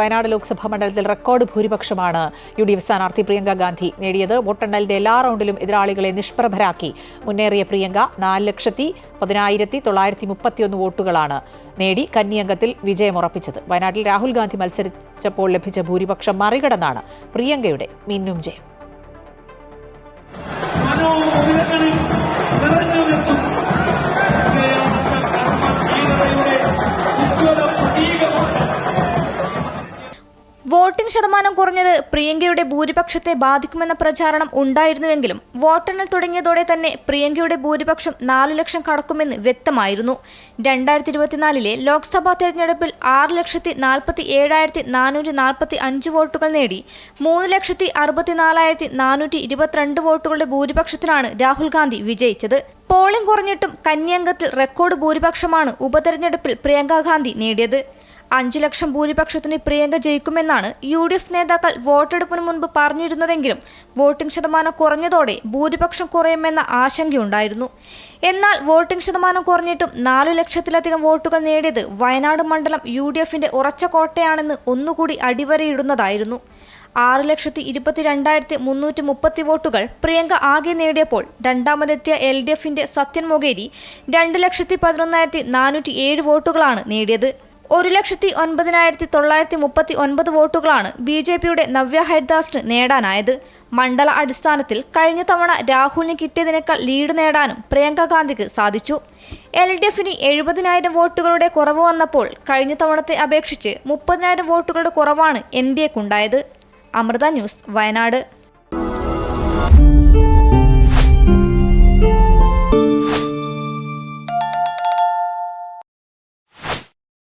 വയനാട് ലോക്സഭാ മണ്ഡലത്തിൽ റെക്കോർഡ് ഭൂരിപക്ഷമാണ് U D F സ്ഥാനാർത്ഥി പ്രിയങ്ക ഗാന്ധി നേടിയത് വോട്ടെണ്ണലിന്റെ എല്ലാ റൗണ്ടിലും എതിരാളികളെ നിഷ്പ്രഭരാക്കി. മുന്നേറിയ പ്രിയങ്ക നാല് ലക്ഷത്തി പതിനായിരത്തി തൊള്ളായിരത്തി മുപ്പത്തിയൊന്ന് വോട്ടുകളാണ് നേടി കന്നിയംഗത്തിൽ വിജയമുറപ്പിച്ചത് വയനാട്ടിൽ രാഹുൽ ഗാന്ധി മത്സരിച്ചപ്പോൾ ലഭിച്ച ഭൂരിപക്ഷം മറികടന്നാണ് പ്രിയങ്കയുടെ മിന്നും ജയം. വോട്ടിംഗ് ശതമാനം കുറഞ്ഞത് പ്രിയങ്കയുടെ ഭൂരിപക്ഷത്തെ ബാധിക്കുമെന്ന പ്രചാരണം ഉണ്ടായിരുന്നുവെങ്കിലും വോട്ടെണ്ണൽ തുടങ്ങിയതോടെ തന്നെ പ്രിയങ്കയുടെ ഭൂരിപക്ഷം നാലു ലക്ഷം കടക്കുമെന്ന് വ്യക്തമായിരുന്നു. രണ്ടായിരത്തി ഇരുപത്തിനാലിലെ ലോക്സഭാ തെരഞ്ഞെടുപ്പിൽ ആറ് ലക്ഷത്തി നാൽപ്പത്തി ഏഴായിരത്തി നാനൂറ്റി നാൽപ്പത്തി അഞ്ച് വോട്ടുകൾ നേടി മൂന്ന് ലക്ഷത്തി അറുപത്തിനാലായിരത്തി നാനൂറ്റി ഇരുപത്തിരണ്ട് വോട്ടുകളുടെ ഭൂരിപക്ഷത്തിലാണ് രാഹുൽ ഗാന്ധി വിജയിച്ചത്. പോളിംഗ് കുറഞ്ഞിട്ടും കന്യാംഗത്തിൽ റെക്കോർഡ് ഭൂരിപക്ഷമാണ് ഉപതെരഞ്ഞെടുപ്പിൽ പ്രിയങ്കാ ഗാന്ധി നേടിയത്. അഞ്ചു ലക്ഷം ഭൂരിപക്ഷത്തിന് പ്രിയങ്ക ജയിക്കുമെന്നാണ് യു ഡി എഫ് നേതാക്കൾ വോട്ടെടുപ്പിന് മുൻപ് പറഞ്ഞിരുന്നതെങ്കിലും വോട്ടിംഗ് ശതമാനം കുറഞ്ഞതോടെ ഭൂരിപക്ഷം കുറയുമെന്ന ആശങ്കയുണ്ടായിരുന്നു. എന്നാൽ വോട്ടിംഗ് ശതമാനം കുറഞ്ഞിട്ടും നാലു ലക്ഷത്തിലധികം വോട്ടുകൾ നേടിയത് വയനാട് മണ്ഡലം യു ഡി എഫിന്റെ ഉറച്ച കോട്ടയാണെന്ന് ഒന്നുകൂടി അടിവരയിടുന്നതായിരുന്നു. ആറ് ലക്ഷത്തി ഇരുപത്തിരണ്ടായിരത്തി മുന്നൂറ്റി മുപ്പത്തി വോട്ടുകൾ പ്രിയങ്ക ആകെ നേടിയപ്പോൾ രണ്ടാമതെത്തിയ എൽ ഡി എഫിന്റെ സത്യൻ മൊകേരി രണ്ട് ലക്ഷത്തി പതിനൊന്നായിരത്തി നാനൂറ്റി ഏഴ് വോട്ടുകളാണ് നേടിയത്. ഒരു ലക്ഷത്തി ഒൻപതിനായിരത്തി തൊള്ളായിരത്തി മുപ്പത്തി ഒൻപത് വോട്ടുകളാണ് ബി ജെ പിയുടെ നവ്യ ഹരിദാസിന് നേടാനായത്. മണ്ഡല അടിസ്ഥാനത്തിൽ കഴിഞ്ഞ തവണ രാഹുലിന് കിട്ടിയതിനേക്കാൾ ലീഡ് നേടാനും പ്രിയങ്ക ഗാന്ധിക്ക് സാധിച്ചു. എൽ ഡി എഫിന് എഴുപതിനായിരം വോട്ടുകളുടെ കുറവ് വന്നപ്പോൾ കഴിഞ്ഞ തവണത്തെ അപേക്ഷിച്ച് മുപ്പതിനായിരം വോട്ടുകളുടെ കുറവാണ് എൻ ഡി എക്കുണ്ടായത് അമൃത ന്യൂസ് വയനാട്.